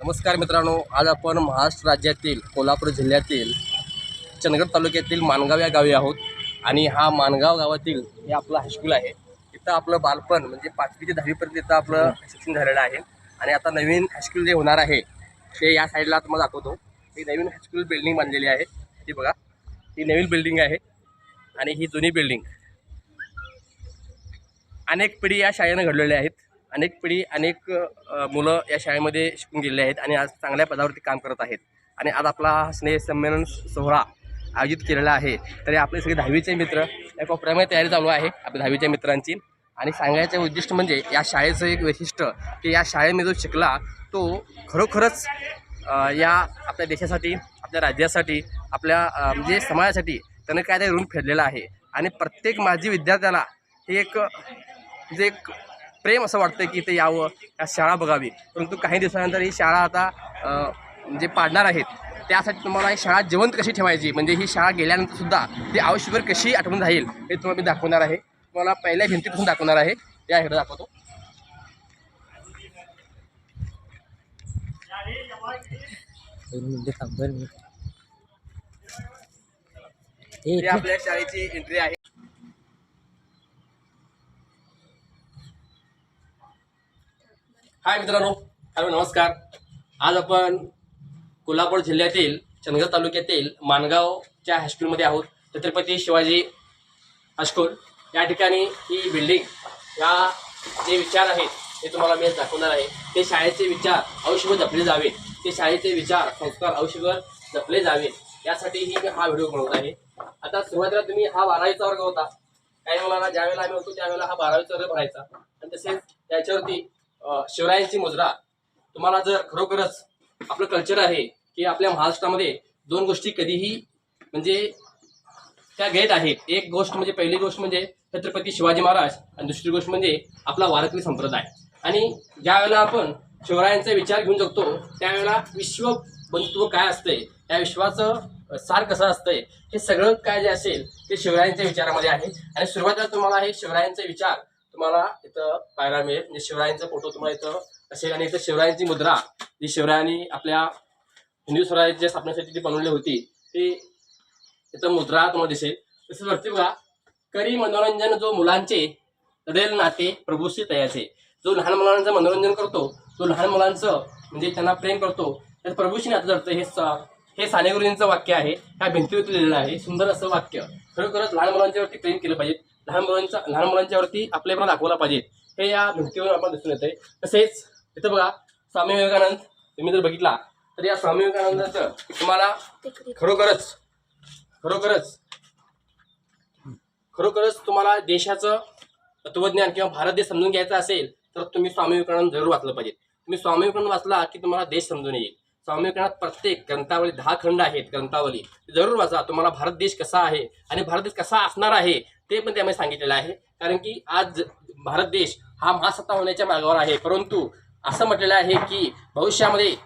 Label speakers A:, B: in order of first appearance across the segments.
A: नमस्कार मित्रांनो आज आपण महाराष्ट्र राज्यातील कोल्हापूर जिल्ह्यातील चंदगड तालुक्यातील माणगाव या गावी आहोत. आणि हा माणगाव गावातील हे आपलं हायस्कूल आहे. इथं आपलं बालपण म्हणजे पाचवी ते दहावीपर्यंत इथं आपलं शिक्षण झालेलं आहे. आणि आता नवीन हायस्कूल जे होणार आहे ते या साईडला तुम्हाला दाखवतो. ही नवीन हायस्कूल बिल्डिंग बांधलेली आहे. ती बघा ही नवीन बिल्डिंग आहे. आणि ही जुनी बिल्डिंग अनेक पिढी या शाळेनं घडलेल्या आहेत. अनेक पिढी अनेक मुलं या शाळेमध्ये शिकून गेलेले आहेत आणि आज चांगल्या पदावरती काम करत आहेत. आणि आज आपला हा स्नेह संमेलन सोहळा आयोजित केलेला आहे. तरी आपले सगळे दहावीचे मित्र या कोपऱ्यामध्ये तयारी चालू आहे आपल्या दहावीच्या मित्रांची. आणि सांगायचं उद्दिष्ट म्हणजे या शाळेचं एक वैशिष्ट्य की या शाळेमध्ये जो शिकला तो खरोखरच या आपल्या देशासाठी आपल्या राज्यासाठी आपल्या म्हणजे समाजासाठी त्यानं काय ते ऋण फेडलेलं आहे. आणि प्रत्येक माझी विद्यार्थ्याला हे एक जे एक प्रेम असं वाटतं की इथे यावं या शाळा बघावी. परंतु काही दिवसानंतर ही शाळा आता म्हणजे पाडणार आहेत त्यासाठी तुम्हाला ही शाळा जिवंत कशी ठेवायची? म्हणजे ही शाळा गेल्यानंतर सुद्धा ती आयुष्यभर कशी आठवण राहील हे तुम्हाला मी दाखवणार आहे. तुम्हाला पहिल्या भिंतीपासून दाखवणार आहे. या इकडे दाखवतो. आपल्या शाळेची एंट्री आहे. हाय मित्रांनो हॅलो नमस्कार. आज आपण कोल्हापूर जिल्ह्यातील चंदगड तालुक्यातील माणगावच्या हायस्कूलमध्ये आहोत. छत्रपती शिवाजी हायस्कूल या ठिकाणी ही बिल्डिंग या जे विचार आहेत ते तुम्हाला मी दाखवणार आहे. ते शाळेचे विचार आयुष्यभर जपले जावेत. ते शाळेचे विचार संस्कार आयुष्यभर जपले जावेत. यासाठी ही हा व्हिडिओ बनवत आहे. आता सुरुवातीला तुम्ही हा बारावीचा वर्ग होता. काही मुलांना ज्यावेळेला आम्ही होतो त्यावेळेला हा बारावीचा वर्ग भरायचा. आणि तसेच त्याच्यावरती शिवरायांची मुजरा. तुम्हाला जर खरोखरच आपलं कल्चर आहे की आपल्या महाराष्ट्रामध्ये दोन गोष्टी कधीही म्हणजे त्या घेत आहेत. एक गोष्ट म्हणजे पहिली गोष्ट म्हणजे छत्रपती शिवाजी महाराज आणि दुसरी गोष्ट म्हणजे आपला वारकरी संप्रदाय. आणि ज्या वेळेला आपण शिवरायांचा विचार घेऊन जगतो त्यावेळेला विश्व बंधुत्व काय असतंय त्या विश्वाचं सार कसं असतंय हे सगळं काय जे असेल ते शिवरायांच्या विचारामध्ये आहे. आणि सुरुवातीला तुम्हाला हे शिवरायांचे विचार तुम्हाला इथं पाहायला मिळेल. म्हणजे शिवरायांचा फोटो तुम्हाला इथं असेल. आणि इथं शिवरायांची मुद्रा जी शिवरायांनी आपल्या हिंदू स्वराज्याच्या स्थापनेसाठी जी बनवली होती ती इथं मुद्रा तुम्हाला दिसेल. तसंच वरती बघा करी मनोरंजन जो मुलांचे रेल नाते प्रभूशी तयाचे. जो लहान मुलांचं मनोरंजन करतो तो लहान मुलांचं म्हणजे त्यांना प्रेम करतो तर प्रभूशी नातं जडतं. हे हे साने गुरुजींचं वाक्य आहे. ह्या भिंतीवरती लिहिलेलं आहे. सुंदर असं वाक्य. खरोखरच लहान मुलांच्यावरती प्रेम केलं पाहिजे. लहान मुलांच्या लहान मुलांच्यावरती आपलेपणा दाखवला पाहिजे. हे या भिंतीवर आपण दिसून येते तसेच इथं बघा स्वामी विवेकानंद तुम्ही जर बघितला तर या स्वामी विवेकानंदाचं तुम्हाला खरोखरच खरोखरच खरोखरच तुम्हाला देशाचं तत्वज्ञान किंवा भारत देश समजून घ्यायचा असेल तर तुम्ही स्वामी विवेकानंद जरूर वाचलं पाहिजे. तुम्ही स्वामी विवेकानंद वाचला की तुम्हाला देश समजून येईल. स्वामी विवेकानंद प्रत्येक ग्रंथावली दहा खंड आहेत ग्रंथावली. जरूर वाचा तुम्हाला भारत देश कसा आहे आणि भारत देश कसा असणार आहे ते पण त्यामध्ये सांगितलेलं आहे. कारण की आज भारत देश हा महासत्ता होण्याच्या मार्गावर आहे. परंतु असं म्हटलेलं आहे की भविष्यामध्ये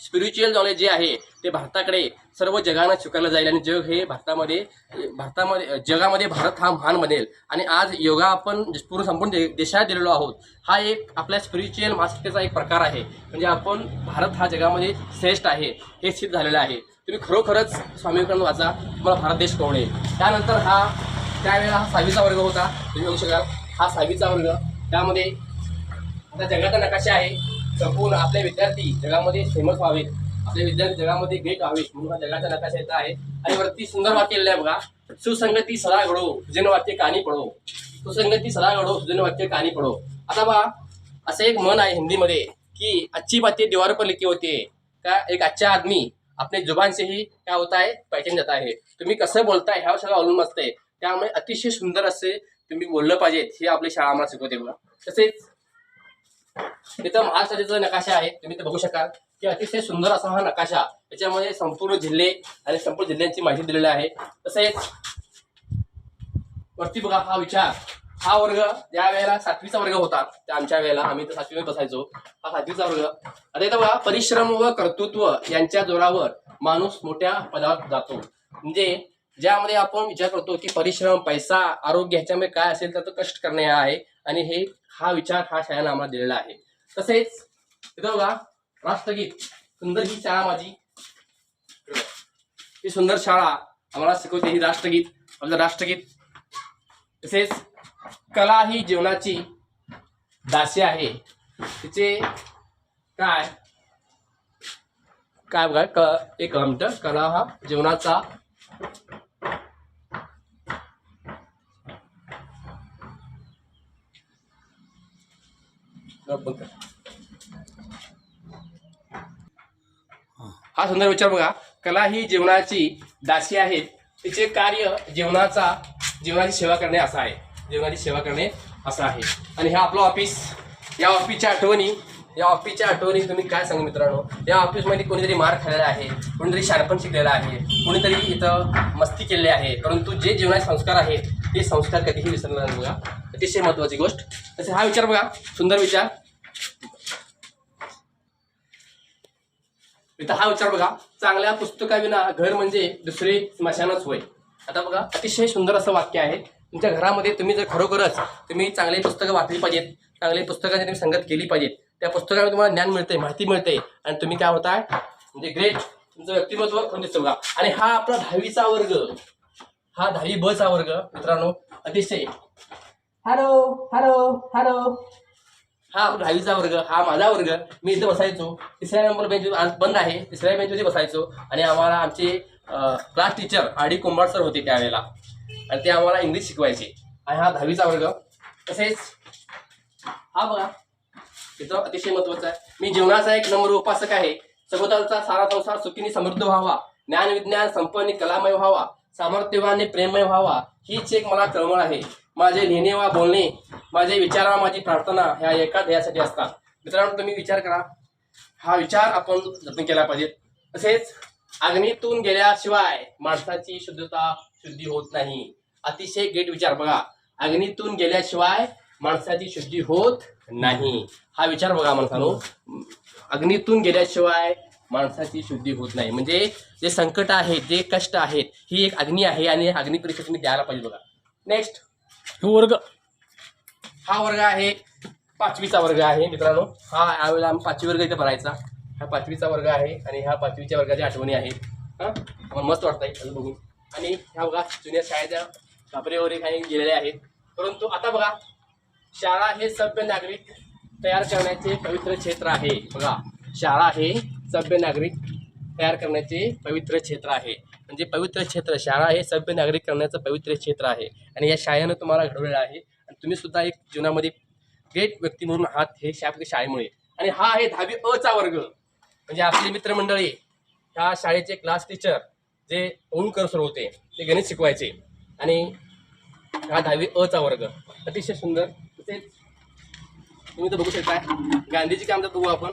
A: स्पिरिच्युअल नॉलेज जे आहे ते भारताकडे सर्व जगानं स्वीकारलं जाईल आणि जग हे भारतामध्ये भारतामध्ये जगामध्ये भारत हा महान बनेल. आणि आज योगा आपण पूर्ण संपूर्ण दे- देशात दिलेलो आहोत. हा एक आपल्या स्पिरिच्युअल मास्टरचा एक प्रकार आहे. म्हणजे आपण भारत हा जगामध्ये श्रेष्ठ आहे. हे सिद्ध झालेलं आहे. तुम्ही खरोखरच स्वामी विवेकानंद वाचा तुम्हाला भारत देश कळेल त्यानंतर हा त्यावेळेला हा सहावीचा वर्ग होता तुम्ही बघू शकाल. हा सहावीचा वर्ग. त्यामध्ये आता जगाचा नकाशा आहे. संपूर्ण आपले विद्यार्थी जगामध्ये फेमस व्हावेत. आपले विद्यार्थी जगामध्ये ग्रेट व्हावेत. म्हणून हा जगाचा नकाशा येत आहे. आणि वरती सुंदर वाक्य लिहिलं आहे बघा. सुसंगती सदा घडो सुजन वाक्य कहाणी पडो. सुसंगती सदा घडो सुजन वाक्य कहाणी पडो. आता बा असं एक मन आहे हिंदीमध्ये की अच्छी बातें दीवार पर लिखी होती. है का एक अच्छा आदमी अपने जुबान से ही क्या होता है पहचान जाता है तुम्ही कसं बोलताय? ह्यावर सगळं अवलंबून असते त्यामुळे अतिशय सुंदर असे तुम्ही बोललं पाहिजे हे आपली शाळा आम्हाला शिकवते बघा. तसेच इथं महाराष्ट्राचा नकाशा आहे. तुम्ही ते बघू शकाल की अतिशय सुंदर असा हा नकाशा याच्यामध्ये संपूर्ण जिल्हे आणि संपूर्ण जिल्ह्यांची माहिती दिलेली आहे. तसेच वरती बघा हा विचार. हा वर्ग ज्या वेळेला सातवीचा वर्ग होता त्या आमच्या वेळेला आम्ही तर सातवीमध्ये बसायचो. हा सातवीचा वर्ग. आता इथं बघा परिश्रम व कर्तृत्व यांच्या जोरावर माणूस मोठ्या पदावर जातो. म्हणजे ज्यामध्ये आपण विचार करतो की परिश्रम पैसा आरोग्य ह्याच्यामध्ये काय असेल तर तो कष्ट करणे आहे. आणि हे हा विचार हा शाळेनं आम्हाला दिलेला आहे. तसेच इथं बघा राष्ट्रगीत सुंदर ही शाळा माझी. ही सुंदर शाळा आम्हाला शिकवते ही राष्ट्रगीत आपलं राष्ट्रगीत. तसेच कला ही जीवनाची दासी आहे. तिचे काय? काय बघा क एक मिनटं. कला हा जीवनाचा हा सुंदर विचार बघा. कला ही जीवनाची दासी आहे. तिचे कार्य जीवनाचा जीवनाची सेवा करणे असं आहे. जीवनाची सेवा करणे असं आहे. आणि हा आपलं ऑफिस या ऑफिसच्या आठवणी या ऑफिसच्या आठवणी तुम्ही काय सांगू मित्रांनो? या ऑफिसमध्ये कोणीतरी मार खाल्लेला आहे कोणीतरी शारपण शिकलेला आहे कोणीतरी इथं मस्ती केलेली आहे. परंतु जे जीवनाचे संस्कार आहेत ते संस्कार कधीही विसरणार नाही बघा. अतिशय महत्वाची गोष्ट. तसे हा विचार बघा सुंदर विचार. इथं हा विचार बघा चांगल्या पुस्तकाविना घर म्हणजे दुसरे स्मशानच होय. आता बघा अतिशय सुंदर असं वाक्य आहे. तुमच्या घरामध्ये तुम्ही जर खरोखरच तुम्ही चांगली पुस्तकं वाचली पाहिजेत चांगली पुस्तकांची तुम्ही संगत केली पाहिजेत त्या पुस्तकामध्ये तुम्हाला ज्ञान मिळते माहिती मिळते आणि तुम्ही काय होताय? म्हणजे ग्रेट तुमचं व्यक्तिमत्व म्हणजे बघा. आणि हा आपला दहावीचा वर्ग हा दहावी बचा वर्ग मित्रांनो अतिशय हॅलो हॅलो हॅलो हा दहावीचा वर्ग हा माझा वर्ग. मी इथे बसायचो. तिसऱ्या नंबर बेंच आज बंद आहे. तिसऱ्या बेंचवरती बसायचो. आणि आम्हाला आमचे क्लास टीचर आडी कुंभार सर होते त्यावेळेला. आणि ते आम्हाला इंग्लिश शिकवायचे. आणि हा दहावीचा वर्ग. तसेच हा बघा. इथं अतिशय महत्त्वाचा आहे. मी जीवनाचा एक नंबर उपासक आहे. सभोवतालचा सारा संसार सुखीने समृद्ध व्हावा. ज्ञान विज्ञान संपन्न कलामय व्हावा. सामर्थ्यवान प्रेममय व्हावा. हीच एक मला कळमळ आहे. माझे लिहिणे वा बोलणे माझे विचार वा माझी प्रार्थना ह्या एका ध्येयासाठी असतात. मित्रांनो तुम्ही विचार करा. हा विचार आपण जतन केला पाहिजे. तसेच अग्नीतून गेल्याशिवाय माणसाची शुद्धता शुद्धी होत नाही. अतिशय गेट विचार बघा. अग्नीतून गेल्याशिवाय माणसाची शुद्धी होत नाही. हा विचार बघा माणसानो. अग्नीतून गेल्याशिवाय माणसाची शुद्धी होत नाही. म्हणजे जे संकट आहेत जे कष्ट आहेत ही एक अग्नी आहे आणि अग्निपरीक्षा तुम्ही द्यायला पाहिजे बघा. नेक्स्ट
B: वर्ग.
A: हा वर्ग आहे. पाचवीचा वर्ग आहे मित्रांनो. हा यावेळेला आम्ही पाचवी वर्ग इथे भरायचा. हा पाचवीचा वर्ग आहे आणि ह्या पाचवीच्या वर्गाच्या आठवणी आहेत. हा? आम्हाला मस्त वाटतंय आहे बघून. आणि ह्या बघा जुन्या शाळेच्या छापरे वगैरे काही गेलेल्या आहेत. परंतु आता बघा शाळा हे सभ्य नागरिक तयार करण्याचे पवित्र क्षेत्र आहे. बघा शाळा हे सभ्य नागरिक तयार करण्याचे पवित्र क्षेत्र आहे. म्हणजे पवित्र क्षेत्र शाळा हे सभ्य नागरिक करण्याचं पवित्र क्षेत्र आहे. आणि या शाळेनं तुम्हाला घडवलेलं आहे. आणि तुम्ही सुद्धा एक जीवनामध्ये ग्रेट व्यक्ती म्हणून आहात हे शा शाळेमुळे. आणि हा आहे दहावी अ चा वर्ग. म्हणजे आपली मित्रमंडळी ह्या शाळेचे क्लास टीचर जे ओंकर सर होते ते गणित शिकवायचे. आणि हा दहावी अ चा वर्ग. अतिशय सुंदर. तसेच तुम्ही तर बघू शकता गांधीजी काय म्हणतात बघू आपण?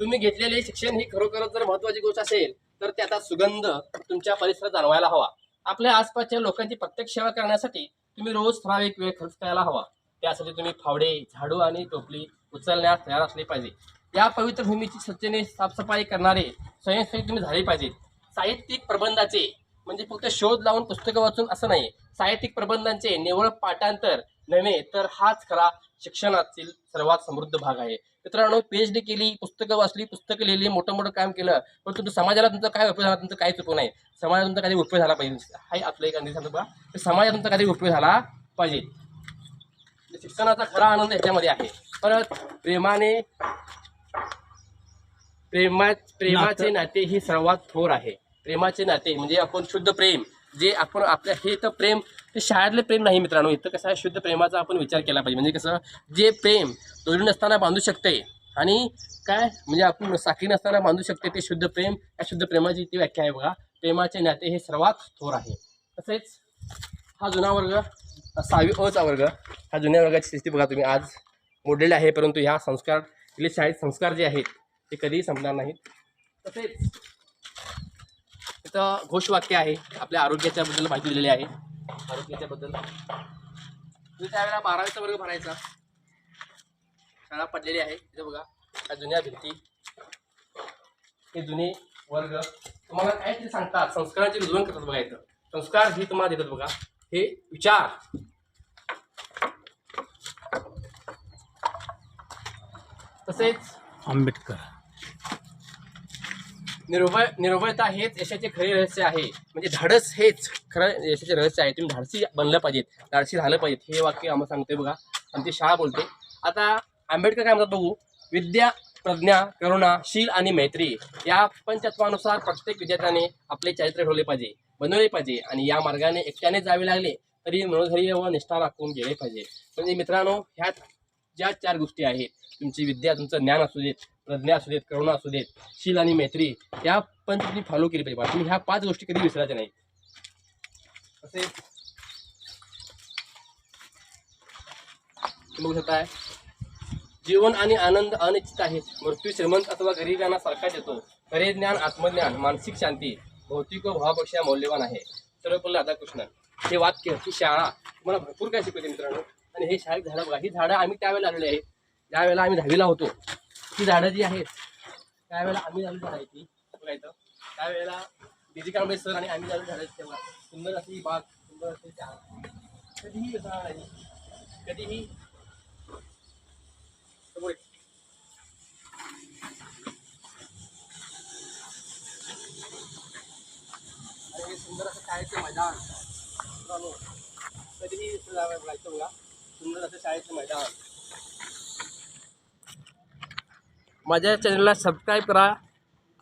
A: तुम्ही घेतलेले शिक्षण ही खरोखरच जर महत्वाची गोष्ट असेल तर त्याचा सुगंध तुमच्या परिसरात जाणवायला हवा. आपल्या आसपासच्या लोकांची प्रत्यक्ष सेवा करण्यासाठी तुम्ही रोज ठराविक वेळ खर्च करायला हवा. त्यासाठी तुम्ही फावडे झाडू आणि टोपली उचलण्यास तयार असले पाहिजे. या पवित्र भूमीची स्वच्छतेने साफसफाई करणारे स्वयंसेवक तुम्ही झाले पाहिजे साहित्यिक प्रबंधाचे म्हणजे फक्त शोध लावून पुस्तकं वाचून असं नाही साहित्यिक प्रबंधांचे निवळ पाठांतर नव्हे तर हाच खरा शिक्षणातील सर्वात समृद्ध भाग आहे. मित्रांनो पीएच डी केली पुस्तकं वाचली पुस्तकं लिहिली मोठं मोठं काम केलं पण तुमचं समाजाला तुमचा काय उपयोग झाला तुमचं काहीच उपयोग नाही. समाजाला तुमचा कधी उपयोग झाला पाहिजे. हाही आपलं एक सांगतो बघा. समाजाला तुमचा कधी उपयोग झाला पाहिजे. शिक्षणाचा खरा आनंद ह्याच्यामध्ये आहे. परत प्रेमाने प्रेमा प्रेमाचे नाते ही सर्वात थोर आहे. प्रेमाचे नाते म्हणजे आपण शुद्ध प्रेम जे आपण आपल्या हे तर प्रेम ते शाळेतले प्रेम नाही मित्रांनो इथं कसं आहे शुद्ध प्रेमाचा आपण विचार केला पाहिजे. म्हणजे कसं जे प्रेम दोरी नसताना बांधू शकते आणि काय म्हणजे आपण साखळी नसताना बांधू शकते ते शुद्ध प्रेम या शुद्ध प्रेमाची ती व्याख्या आहे बघा. प्रेमाचे नाते हे सर्वात थोर आहे. तसेच हा जुना वर्ग सहावी अचा वर्ग हा जुन्या वर्गाची स्थिती बघा तुम्ही. आज मोडलेले आहे परंतु ह्या संस्कार इथले शाळेत संस्कार जे आहेत ते कधीही संपणार नाहीत. तसेच इथं घोषवाक्य आहे आपल्या आरोग्याच्याबद्दल माहिती दिलेली आहे. आरोग्याच्याबद्दल मी त्यावेळेला बारावीचा वर्ग भरायचा. शाळा पडलेली आहे. इथं बघा ह्या जुन्या भिंती. हे जुने वर्ग. तुम्हाला काहीतरी सांगतात? संस्कारांचे रुजवण करतात बघा इथं. संस्कार ही तुम्हाला देतात बघा. हे विचार. तसेच
B: आंबेडकर.
A: निर्भय निर्भयता हेच यशाचे खरे रहस्य आहे. म्हणजे धाडस हेच खरं यशाचे रहस्य आहे. तुम्ही धाडसी बनलं पाहिजेत. धाडसी झालं पाहिजेत. हे वाक्य आम्हाला सांगते बघा. आणि ती शाळा बोलते आता आंबेडकर काय म्हणतात बघू? विद्या प्रज्ञा करुणा शील आणि मैत्री या पंचत्वानुसार प्रत्येक विद्यार्थ्याने आपले चारित्र्य ठेवले पाहिजे बनवले पाहिजे आणि या मार्गाने एकट्याने जावे लागले तरी मनोधैर्य व निष्ठा राखून गेले पाहिजे. म्हणजे मित्रांनो ह्या ज्या चार गोष्टी आहेत तुमची विद्या तुमचं ज्ञान असू देत प्रज्ञा असू देत करुणा असू देत शील आणि मैत्री या पण तुम्ही फॉलो केली पाहिजे. तुम्ही ह्या पाच गोष्टी कधी विसरायच्या नाही. असे बघू शकताय. जीवन आणि आनंद अनिश्चित आहे मृत्यू श्रीमंत अथवा गरिबांना सारखाच येतो खरे ज्ञान आत्मज्ञान मानसिक शांती भौतिक भावापेक्षा मौल्यवान आहे. सर्वपल्ली राधाकृष्णन हे वाक्य ही शाळा तुम्हाला भरपूर काय शिकवते मित्रांनो. आणि हे शाळेत झाडं बघा. ही झाडं आम्ही त्यावेळेला आलेली आहे ज्यावेळेला आम्ही दहावीला होतो ही झाडं जी आहेत त्यावेळेला आम्ही चालू झाडं ती बघा इथं त्यावेळेला डीजी कांबळे सर आणि आम्ही चालू झाडं तेव्हा. सुंदर अशी बाग सुंदर अशी झाड. कधीही विसरणार नाही. कधीही. आणि सुंदर असं शाळेचं मैदान. कधीही बघायचं बघा. सुंदर असं शाळेचं मैदान. माझ्या चॅनलला सबस्क्राईब करा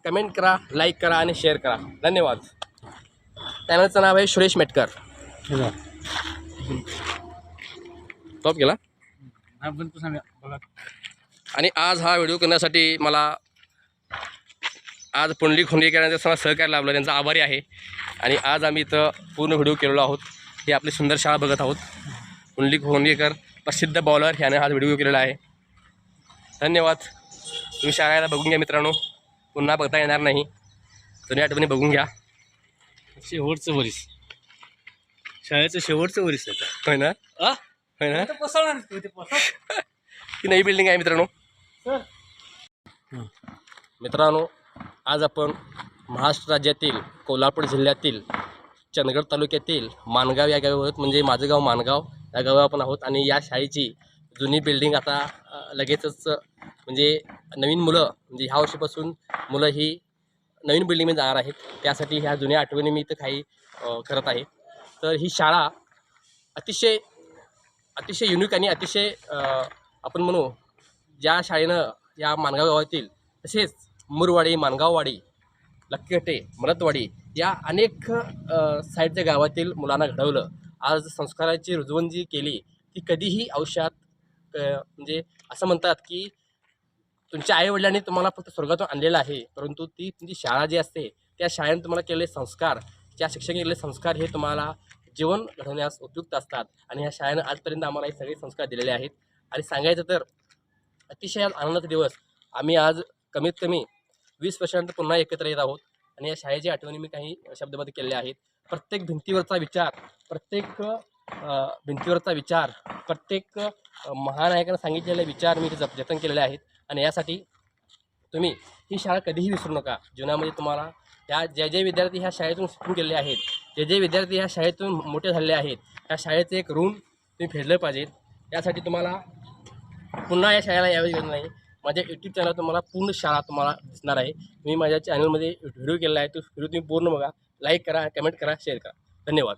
A: कमेंट करा लाईक करा आणि शेअर करा. धन्यवाद. चॅनलचं नाव आहे सुरेश मेटकर. टॉप गेला आणि आज हा व्हिडिओ करण्यासाठी मला आज पुंडलिक खोंडेकर यांचं सर्व सहकार्य लाभलं त्यांचा आभारी आहे. आणि आज आम्ही इथं पूर्ण व्हिडिओ केलेलो आहोत. ही आपली सुंदर शाळा बघत आहोत. पुंडलिक खोंडेकर प्रसिद्ध बॉलर ह्याने हा व्हिडिओ केलेला आहे. धन्यवाद. तुम्ही शाळेला बघून घ्या मित्रांनो. पुन्हा बघता येणार नाही. जुन्या आठवणी बघून घ्या.
B: शेवटचं वरीस. शाळेचं शेवटचं वरीस आहे
A: होय ना?
B: आ?
A: होय ना? ही नवी बिल्डिंग आहे मित्रांनो. मित्रांनो आज आपण महाराष्ट्र राज्यातील कोल्हापूर जिल्ह्यातील चंदगड तालुक्यातील माणगाव या गावी आहोत. म्हणजे माझं गाव माणगाव या गावावर आपण आहोत आणि या शाळेची जुनी बिल्डिंग आता लगेचच म्हणजे नवीन मुलं म्हणजे ह्या वर्षीपासून मुलं ही नवीन बिल्डिंगमध्ये जाणार आहेत. त्यासाठी ह्या जुन्या आठवणी मी इथं काही करत आहे. तर ही शाळा अतिशय अतिशय युनिक आणि अतिशय आपण म्हणू ज्या शाळेनं या माणगाव गावातील तसेच मुरवाडी माणगाववाडी लक्केटे मरतवाडी या अनेक साईडच्या गावातील मुलांना घडवलं. आज संस्काराची रुजवण जी केली ती कधीही आयुष्यात म्हणजे असं म्हणतात की तुमच्या आईवडिलांनी तुम्हाला फक्त स्वर्गातून आणलेलं आहे परंतु ती तुमची शाळा जी असते त्या शाळेने तुम्हाला केलेले संस्कार त्या शिक्षकांनी केलेले संस्कार हे तुम्हाला जीवन घडवण्यास उपयुक्त असतात. आणि ह्या शाळेनं आजपर्यंत आम्हाला हे सगळे संस्कार दिलेले आहेत. आणि सांगायचं तर अतिशय आज आनंदाचा दिवस. आम्ही आज कमीत कमी वीस वर्षानंतर पुन्हा एकत्र येत आहोत. आणि या शाळेची आठवणी मी काही शब्दबद्ध केलेल्या आहेत. प्रत्येक भिंतीवरचा विचार प्रत्येक भिंतीवरचा विचार प्रत्येक महानायकानं सांगितलेले विचार मी इथे जप जतन केलेले आहेत. आणि यासाठी तुम्ही ही शाळा कधीही विसरू नका. जीवनामध्ये तुम्हाला या जे जे विद्यार्थी ह्या शाळेतून शिकून गेलेले आहेत जे जे विद्यार्थी ह्या शाळेतून मोठे झालेले आहेत त्या शाळेचं एक ऋण तुम्ही फेडलं पाहिजेत यासाठी तुम्हाला पुन्हा या शाळेला यावेळी लागत नाही. माझ्या यूट्यूब चॅनल तुम्हाला पूर्ण शाळा तुम्हाला दिसणार आहे. मी माझ्या चॅनलमध्ये व्हिडिओ केलेला आहे तो व्हिडिओ तुम्ही पूर्ण बघा. लाईक करा कमेंट करा शेअर करा. धन्यवाद.